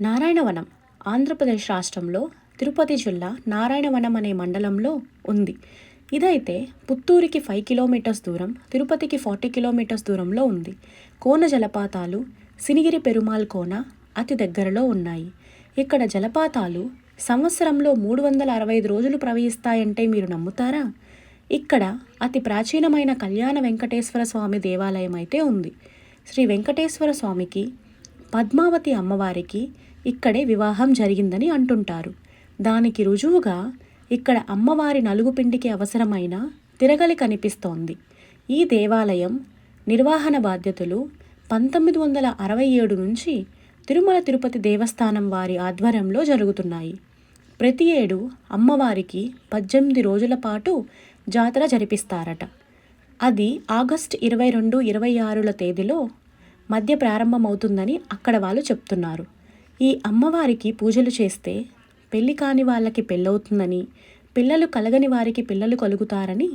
నారాయణవనం ఆంధ్రప్రదేశ్ రాష్ట్రంలో తిరుపతి జిల్లా నారాయణవనం అనే మండలంలో ఉంది. ఇదైతే పుత్తూరుకి ఫైవ్ కిలోమీటర్స్ దూరం తిరుపతికి ఫార్టీ కిలోమీటర్స్ దూరంలో ఉంది. కోన జలపాతాలు సినిగిరి పెరుమాల్ కోన అతి దగ్గరలో ఉన్నాయి. ఇక్కడ జలపాతాలు సంవత్సరంలో మూడు వందల అరవై ఐదు రోజులు ప్రవహిస్తాయంటే మీరు నమ్ముతారా? ఇక్కడ అతి ప్రాచీనమైన కళ్యాణ వెంకటేశ్వర స్వామి దేవాలయం అయితే ఉంది. శ్రీ వెంకటేశ్వర స్వామికి పద్మావతి అమ్మవారికి ఇక్కడే వివాహం జరిగిందని అంటుంటారు. దానికి రుజువుగా ఇక్కడ అమ్మవారి నలుగుపిండికి అవసరమైన తిరగలి కనిపిస్తోంది. ఈ దేవాలయం నిర్వహణ బాధ్యతలు పంతొమ్మిది వందల అరవై ఏడు నుంచి తిరుమల తిరుపతి దేవస్థానం వారి ఆధ్వర్యంలో జరుగుతున్నాయి. ప్రతి ఏడు అమ్మవారికి పద్దెనిమిది రోజుల పాటు జాతర జరిపిస్తారట. అది ఆగస్ట్ ఇరవై రెండు ఇరవై ఆరుల తేదీలో మధ్య ప్రారంభమవుతుందని అక్కడ వాళ్ళు చెప్తున్నారు. ఈ అమ్మవారికి పూజలు చేస్తే పెళ్ళి కాని వాళ్ళకి పెళ్ళవుతుందని పిల్లలు కలగని వారికి పిల్లలు కలుగుతారని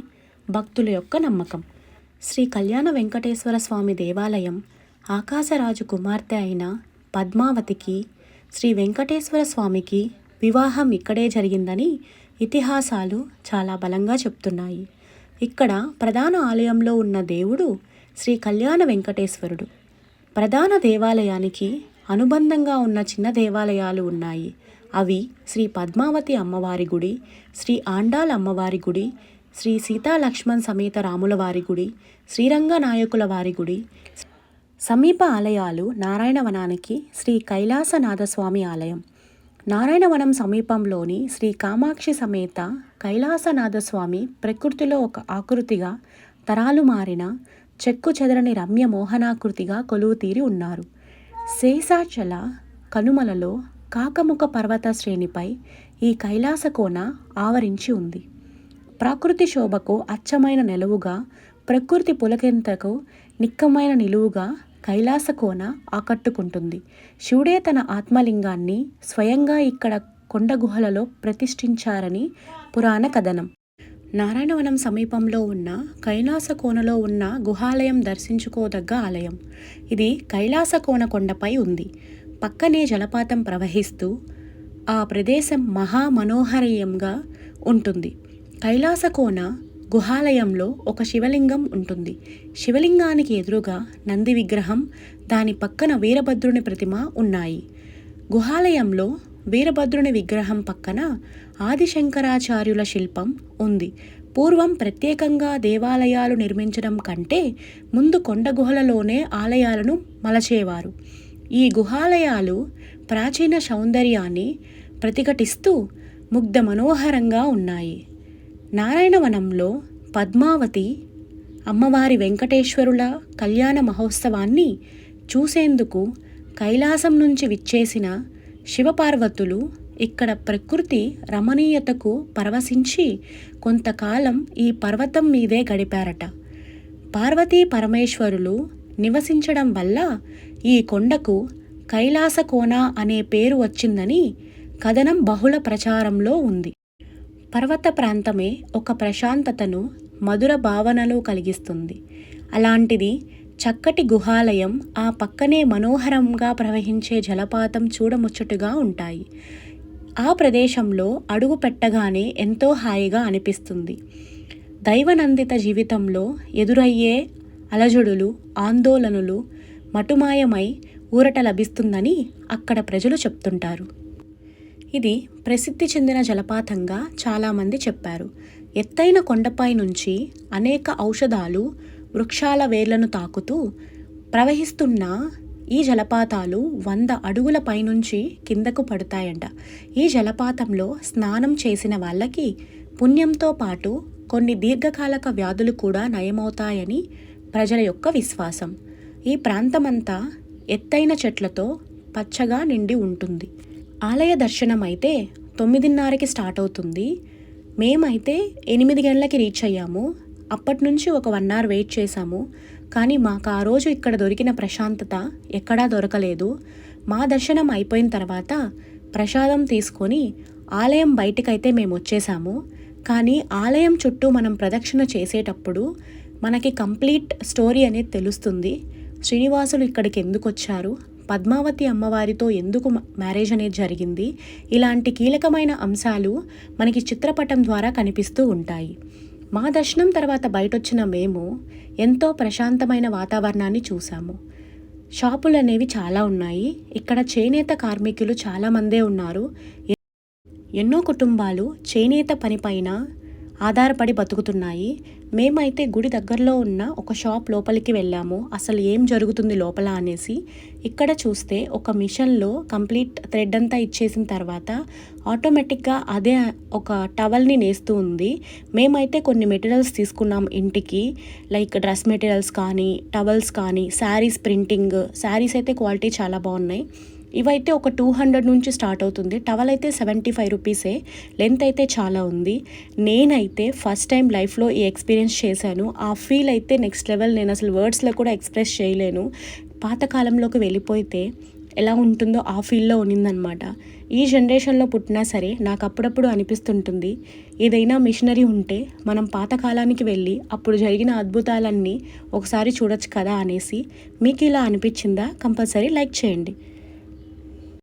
భక్తుల యొక్క నమ్మకం. శ్రీ కళ్యాణ వెంకటేశ్వర స్వామి దేవాలయం ఆకాశరాజు కుమార్తె అయిన పద్మావతికి శ్రీ వెంకటేశ్వర స్వామికి వివాహం ఇక్కడే జరిగిందని ఇతిహాసాలు చాలా బలంగా చెప్తున్నాయి. ఇక్కడ ప్రధాన ఆలయంలో ఉన్న దేవుడు శ్రీ కళ్యాణ వెంకటేశ్వరుడు. ప్రధాన దేవాలయానికి అనుబంధంగా ఉన్న చిన్న దేవాలయాలు ఉన్నాయి. అవి శ్రీ పద్మావతి అమ్మవారి గుడి శ్రీ ఆండాల్ అమ్మవారి గుడి శ్రీ సీతా లక్ష్మణ్ సమేత రాముల వారి గుడి శ్రీరంగ నాయకుల వారి గుడి. సమీప ఆలయాలు నారాయణవనానికి శ్రీ కైలాసనాథస్వామి ఆలయం. నారాయణవనం సమీపంలోని శ్రీ కామాక్షి సమేత కైలాసనాథస్వామి ప్రకృతిలో ఒక ఆకృతిగా తరాలు మారిన చెక్కు చెదరని రమ్య మోహనాకృతిగా కొలువు తీరి ఉన్నారు. శేషాచల కనుమలలో కాకముఖ పర్వత శ్రేణిపై ఈ కైలాస కోన ఆవరించి ఉంది. ప్రకృతి శోభకు అచ్చమైన నిలువుగా ప్రకృతి పులకెంతకు నిక్కమైన నిలువుగా కైలాస కోన ఆకట్టుకుంటుంది. శివుడే తన ఆత్మలింగాన్ని స్వయంగా ఇక్కడ కొండ గుహలలో ప్రతిష్ఠించారని పురాణ కథనం. నారాయణవనం సమీపంలో ఉన్న కైలాస కోనలో ఉన్న గుహాలయం దర్శించుకోదగ్గ ఆలయం. ఇది కైలాస కోన కొండపై ఉంది. పక్కనే జలపాతం ప్రవహిస్తూ ఆ ప్రదేశం మహామనోహరీయంగా ఉంటుంది. కైలాస కోన గుహాలయంలో ఒక శివలింగం ఉంటుంది. శివలింగానికి ఎదురుగా నంది విగ్రహం దాని పక్కన వీరభద్రుని ప్రతిమ ఉన్నాయి. గుహాలయంలో వీరభద్రుని విగ్రహం పక్కన ఆదిశంకరాచార్యుల శిల్పం ఉంది. పూర్వం ప్రత్యేకంగా దేవాలయాలు నిర్మించడం కంటే ముందు కొండ గుహలలోనే ఆలయాలను మలచేవారు. ఈ గుహాలయాలు ప్రాచీన సౌందర్యాన్ని ప్రతిఘటిస్తూ ముగ్ధ మనోహరంగా ఉన్నాయి. నారాయణవనంలో పద్మావతి అమ్మవారి వెంకటేశ్వరుల కళ్యాణ మహోత్సవాన్ని చూసేందుకు కైలాసం నుంచి విచ్చేసిన శివపార్వతులు ఇక్కడ ప్రకృతి రమణీయతకు పరవశించి కొంతకాలం ఈ పర్వతం మీదే గడిపారట. పార్వతీ పరమేశ్వరులు నివసించడం వల్ల ఈ కొండకు కైలాసకోన అనే పేరు వచ్చిందని కథనం బహుళ ప్రచారంలో ఉంది. పర్వత ప్రాంతమే ఒక ప్రశాంతతను మధుర భావనలు కలిగిస్తుంది. అలాంటిది చక్కటి గుహాలయం ఆ పక్కనే మనోహరంగా ప్రవహించే జలపాతం చూడముచ్చటగా ఉంటాయి. ఆ ప్రదేశంలో అడుగు పెట్టగానే ఎంతో హాయిగా అనిపిస్తుంది. దైవనందిత జీవితంలో ఎదురయ్యే అలజడులు ఆందోళనలు మటుమాయమై ఊరట లభిస్తుందని అక్కడ ప్రజలు చెప్తుంటారు. ఇది ప్రసిద్ధి చెందిన జలపాతంగా చాలామంది చెప్పారు. ఎత్తైన కొండపై నుంచి అనేక ఔషధాలు వృక్షాల వేర్లను తాకుతూ ప్రవహిస్తున్న ఈ జలపాతాలు వంద అడుగుల పైనుంచి కిందకు పడతాయంట. ఈ జలపాతంలో స్నానం చేసిన వాళ్ళకి పుణ్యంతో పాటు కొన్ని దీర్ఘకాలక వ్యాధులు కూడా నయమవుతాయని ప్రజల యొక్క విశ్వాసం. ఈ ప్రాంతమంతా ఎత్తైన చెట్లతో పచ్చగా నిండి ఉంటుంది. ఆలయ దర్శనం అయితే తొమ్మిదిన్నరకి స్టార్ట్ అవుతుంది. మేమైతే ఎనిమిది గంటలకి రీచ్ అయ్యాము. అప్పటి నుంచి ఒక వన్ అవర్ వెయిట్ చేశాము. కానీ మాకు ఆ రోజు ఇక్కడ దొరికిన ప్రశాంతత ఎక్కడా దొరకలేదు. మా దర్శనం అయిపోయిన తర్వాత ప్రసాదం తీసుకొని ఆలయం బయటికైతే మేము వచ్చేసాము కానీ ఆలయం చుట్టూ మనం ప్రదక్షిణ చేసేటప్పుడు మనకి కంప్లీట్ స్టోరీ అనేది తెలుస్తుంది. శ్రీనివాసులు ఇక్కడికి ఎందుకు వచ్చారు? పద్మావతి అమ్మవారితో ఎందుకు మ్యారేజ్ అనేది జరిగింది? ఇలాంటి కీలకమైన అంశాలు మనకి చిత్రపటం ద్వారా కనిపిస్తూ ఉంటాయి. మా దర్శనం తర్వాత బయటొచ్చిన మేము ఎంతో ప్రశాంతమైన వాతావరణాన్ని చూసాము షాపులు అనేవి చాలా ఉన్నాయి. ఇక్కడ చేనేత కార్మికులు చాలామందే ఉన్నారు. ఎన్నో కుటుంబాలు చేనేత పనిపైన ఆధారపడి బతుకుతున్నాయి. మేమైతే గుడి దగ్గరలో ఉన్న ఒక షాప్ లోపలికి వెళ్ళాము. అసలు ఏం జరుగుతుంది లోపల అనేసి. ఇక్కడ చూస్తే ఒక మిషన్లో కంప్లీట్ థ్రెడ్ అంతా ఇచ్చేసిన తర్వాత ఆటోమేటిక్గా అదే ఒక టవల్ని నేస్తూ ఉంది. మేమైతే కొన్ని మెటీరియల్స్ తీసుకున్నాం ఇంటికి. లైక్ డ్రెస్ మెటీరియల్స్ కానీ టవల్స్ కానీ శారీస్ ప్రింటింగ్. శారీస్ అయితే క్వాలిటీ చాలా బాగున్నాయి. ఇవైతే ఒక టూ హండ్రెడ్ నుంచి స్టార్ట్ అవుతుంది. టవల్ అయితే సెవెంటీ ఫైవ్ రూపీసే లెంత్ అయితే చాలా ఉంది. నేనైతే ఫస్ట్ టైం లైఫ్లో ఈ ఎక్స్పీరియన్స్ చేశాను. ఆ ఫీల్ అయితే నెక్స్ట్ లెవెల్ నేను అసలు వర్డ్స్లో కూడా ఎక్స్ప్రెస్ చేయలేను. పాతకాలంలోకి వెళ్ళిపోతే ఎలా ఉంటుందో ఆ ఫీల్లో ఉన్నిందనమాట ఈ జనరేషన్లో పుట్టినా సరే నాకు అప్పుడప్పుడు అనిపిస్తుంటుంది. ఏదైనా మిషనరీ ఉంటే మనం పాతకాలానికి వెళ్ళి అప్పుడు జరిగిన అద్భుతాలన్నీ ఒకసారి చూడొచ్చు కదా అనేసి. మీకు ఇలా అనిపించిందా? కంపల్సరీ లైక్ చేయండి.